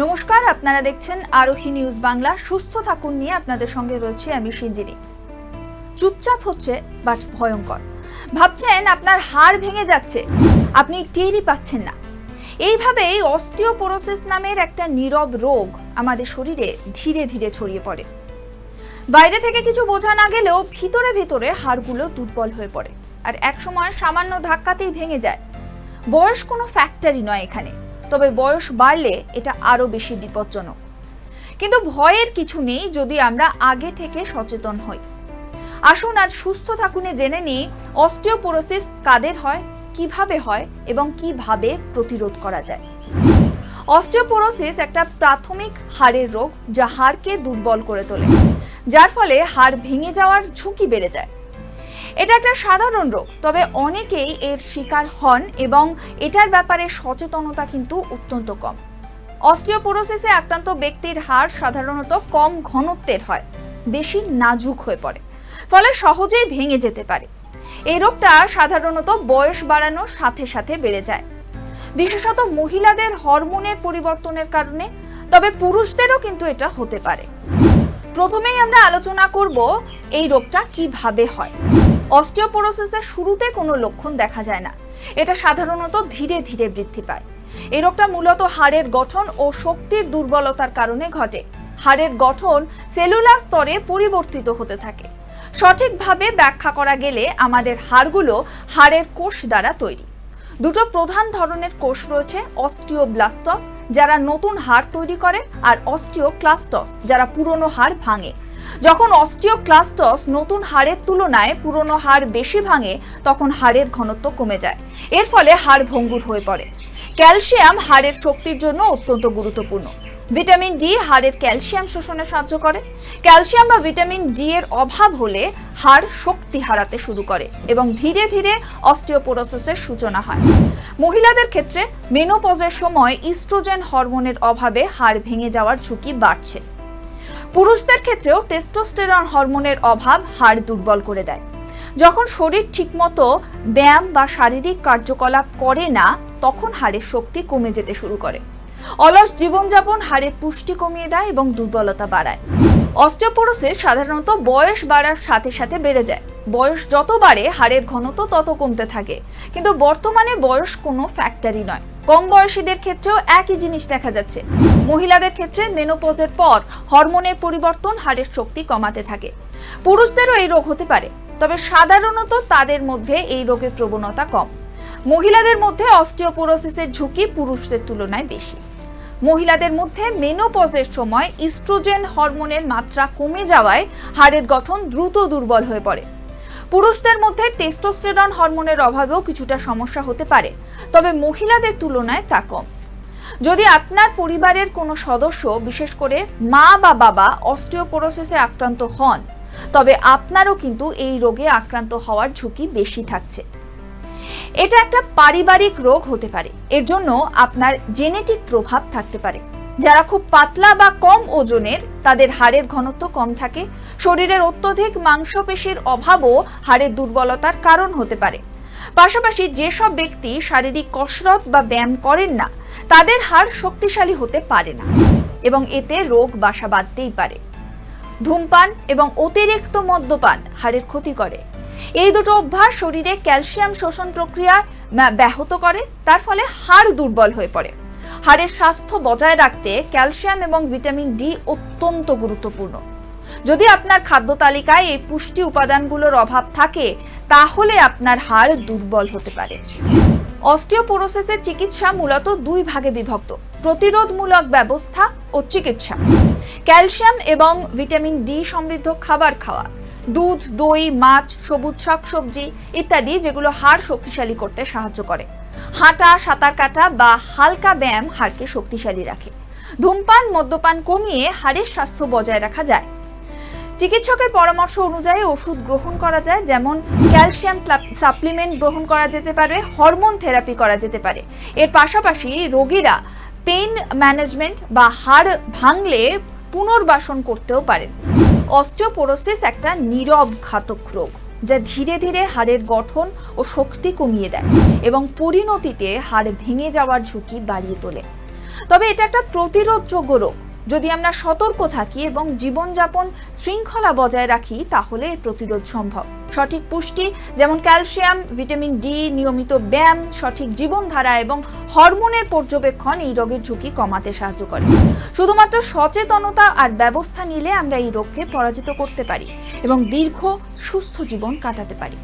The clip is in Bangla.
নমস্কার, আপনারা দেখছেন আরোহী নিউজ বাংলা। সুস্থ থাকুন নিয়ে আপনাদের সঙ্গে রয়েছে আমি সিঞ্জিরি চুপচাপ হচ্ছে, বাট ভয়ঙ্কর। ভাবছেন আপনার হাড় ভেঙে যাচ্ছে, আপনি টেরই পাচ্ছেন না। এইভাবেই অস্টিওপোরোসিস নামের একটা নীরব রোগ আমাদের শরীরে ধীরে ধীরে ছড়িয়ে পড়ে। বাইরে থেকে কিছু বোঝা না গেলেও ভিতরে ভিতরে হাড়গুলো দুর্বল হয়ে পড়ে। আর একসময় সামান্য ধাক্কাতেই ভেঙে যায়। বয়স কোনো ফ্যাক্টরি নয় এখানে। তবে বয়স বাড়লে এটা আরও বেশি বিপজ্জনক। কিন্তু ভয়ের কিছু নেই যদি আমরা আগে থেকে সচেতন হই। আসুন আজ সুস্থ থাকুনে জেনে নিই, অস্টিওপোরোসিস কাদের হয়, কীভাবে হয় এবং কীভাবে প্রতিরোধ করা যায়। অস্টিওপোরোসিস একটা প্রাথমিক হাড়ের রোগ যা হাড়কে দুর্বল করে তোলে, যার ফলে হাড় ভেঙে যাওয়ার ঝুঁকি বেড়ে যায়। এটা একটা সাধারণ রোগ, তবে অনেকেই এর শিকার হন এবং এটার ব্যাপারে সচেতনতা কিন্তু অত্যন্ত কম। অস্টিওপোরোসিসে আক্রান্ত ব্যক্তির হার সাধারণত কম ঘনত্বের হয়, বেশি নাজুক হয়ে পড়ে, ফলে সহজেই ভেঙে যেতে পারে। এই রোগটা সাধারণত বয়স বাড়ানোর সাথে সাথে বেড়ে যায়। বিশেষত মহিলাদের হরমোনের পরিবর্তনের কারণে, তবে পুরুষদেরও কিন্তু এটা হতে পারে। প্রথমেই আমরা আলোচনা করব এই রোগটা কীভাবে হয়। অস্টিওপোরোসিসের শুরুতে কোনো লক্ষণ দেখা যায় না। এটা সাধারণত ধীরে ধীরে বৃদ্ধি পায়। এই রোগটা মূলত হাড়ের গঠন ও শক্তির দুর্বলতার কারণে ঘটে। হাড়ের গঠন সেলুলার স্তরে পরিবর্তিত হতে থাকে। সঠিকভাবে ব্যাখ্যা করা গেলে আমাদের হাড়গুলো হাড়ের কোষ দ্বারা তৈরি। দুটো প্রধান ধরনের কোষ রয়েছে, অস্টিওব্লাস্টস, যারা নতুন হাড় তৈরি করে, আর অস্টিওক্লাস্টস, যারা পুরনো হাড় ভাঙে। যখন অস্টিওক্লাস্টস নতুন হাড়ের তুলনায় পুরনো হাড় বেশি ভাঙে, তখন হাড়ের ঘনত্ব কমে যায়। এর ফলে হাড় ভঙ্গুর হয়ে পড়ে। ক্যালসিয়াম হাড়ের শক্তির জন্য অত্যন্ত গুরুত্বপূর্ণ। ভিটামিন ডি হাড়ের ক্যালসিয়াম শোষণে সাহায্য করে। ক্যালসিয়াম বা ভিটামিন ডি এর অভাব হলে হাড় শক্তি হারাতে শুরু করে এবং ধীরে ধীরে অস্টিওপোরোসিসের সূচনা হয়। মহিলাদের ক্ষেত্রে মেনোপজের সময় ইস্ট্রোজেন হরমোনের অভাবে হাড় ভেঙে যাওয়ার ঝুঁকি বাড়ছে। পুরুষদের ক্ষেত্রেও টেস্টোস্টেরন হরমোনের অভাব হাড় দুর্বল করে দেয়। যখন শরীর ঠিকমতো ব্যায়াম বা শারীরিক কার্যকলাপ করে না, তখন হাড়ের শক্তি কমে যেতে শুরু করে। অলস জীবনযাপন হাড়ের পুষ্টি কমিয়ে দেয় এবং দুর্বলতা বাড়ায়। অস্টিওপোরোসিস সাধারণত বয়স বাড়ার সাথে সাথে বেড়ে যায়। বয়স যত বাড়ে, হাড়ের ঘনত্ব তত কমতে থাকে। কিন্তু বর্তমানে বয়স কোনো ফ্যাক্টরি নয়। কম বয়সীদের ক্ষেত্রেও একই জিনিস দেখা যাচ্ছে। মহিলাদের ক্ষেত্রে মেনোপজের পর হরমোনের পরিবর্তন হাড়ের শক্তি কমাতে থাকে। পুরুষদেরও এই রোগ হতে পারে, তবে সাধারণত তাদের মধ্যে এই রোগের প্রবণতা কম। মহিলাদের মধ্যে অস্টিওপোরোসিসের ঝুঁকি পুরুষদের তুলনায় বেশি। মহিলাদের মধ্যে মেনোপজের সময় ইস্ট্রোজেন হরমোনের মাত্রা কমে যাওয়ায় হাড়ের গঠন দ্রুত দুর্বল হয়ে পড়ে। পুরুষদের মধ্যে টেস্টোস্টেরন হরমোনের অভাবেও কিছুটা সমস্যা হতে পারে, তবে মহিলাদের তুলনায় তা কম। যদি আপনার পরিবারের কোনো সদস্য, বিশেষ করে মা বা বাবা অস্টিওপোরোসিসে আক্রান্ত হন, তবে আপনারও কিন্তু এই রোগে আক্রান্ত হওয়ার ঝুঁকি বেশি থাকছে। এটা একটা পারিবারিক রোগ হতে পারে, এর জন্য আপনার জেনেটিক প্রভাব থাকতে পারে। যারা খুব পাতলা বা কম ওজনের, তাদের হাড়ের ঘনত্ব কম থাকে। শরীরের অত্যধিক মাংসপেশির অভাবও হাড়ের দুর্বলতার কারণ হতে পারে। পাশাপাশি যেসব ব্যক্তি শারীরিক কসরত বা ব্যায়াম করেন না, তাদের হাড় শক্তিশালী হতে পারে না এবং এতে রোগ বাসা বাঁধতেই পারে। ধূমপান এবং অতিরিক্ত মদ্যপান হাড়ের ক্ষতি করে। এই দুটো অভ্যাস শরীরে ক্যালসিয়াম শোষণ প্রক্রিয়া ব্যাহত করে, তার ফলে হাড় দুর্বল হয়ে পড়ে। হাড়ের স্বাস্থ্য বজায় রাখতে ক্যালসিয়াম এবং ভিটামিন ডি অত্যন্ত গুরুত্বপূর্ণ। যদি আপনার খাদ্য তালিকায় এই পুষ্টি উপাদানগুলোর অভাব থাকে, তাহলে আপনার হাড় দুর্বল হতে পারে। অস্টিওপোরোসিসের চিকিৎসা মূলত দুই ভাগে বিভক্ত, প্রতিরোধমূলক ব্যবস্থা ও চিকিৎসা। ক্যালসিয়াম এবং ভিটামিন ডি সমৃদ্ধ খাবার খাওয়া, দুধ, দই, মাছ, সবুজ শাকসবজি ইত্যাদি যেগুলো হাড় শক্তিশালী করতে সাহায্য করে। হাঁটা, সাঁতার কাটা বা হালকা ব্যায়াম হাড়কে শক্তিশালী রাখে। ধূমপান, মদ্যপান কমিয়ে হাড়ের স্বাস্থ্য বজায় রাখা যায়। চিকিৎসকের পরামর্শ অনুযায়ী ওষুধ গ্রহণ করা যায়, যেমন ক্যালসিয়াম সাপ্লিমেন্ট গ্রহণ করা যেতে পারে, হরমোন থেরাপি করা যেতে পারে। এর পাশাপাশি রোগীরা পেইন ম্যানেজমেন্ট বা হাড় ভাঙলে পুনর্বাসন করতেও পারেন। অস্টিওপোরোসিস একটা নীরব ঘাতক রোগ। যা ধীরে ধীরে হাড়ের গঠন ও শক্তি কমিয়ে দেয় এবং পরিণতিতে হাড় ভেঙে যাওয়ার ঝুঁকি বাড়িয়ে তোলে। তবে এটা একটা প্রতিরোধযোগ্য রোগ। যদি আমরা সতর্ক থাকি এবং জীবনযাপন শৃঙ্খলা বজায় রাখি, তাহলে প্রতিরোধ সম্ভব। সঠিক পুষ্টি, যেমন ক্যালসিয়াম, ভিটামিন ডি, নিয়মিত ব্যায়াম, সঠিক জীবনধারা এবং হরমোনের পর্যবেক্ষণ এই রোগের ঝুঁকি কমাতে সাহায্য করে। শুধুমাত্র সচেতনতা আর ব্যবস্থা নিলে আমরা এই রোগকে পরাজিত করতে পারি এবং দীর্ঘ, সুস্থ জীবন কাটাতে পারি।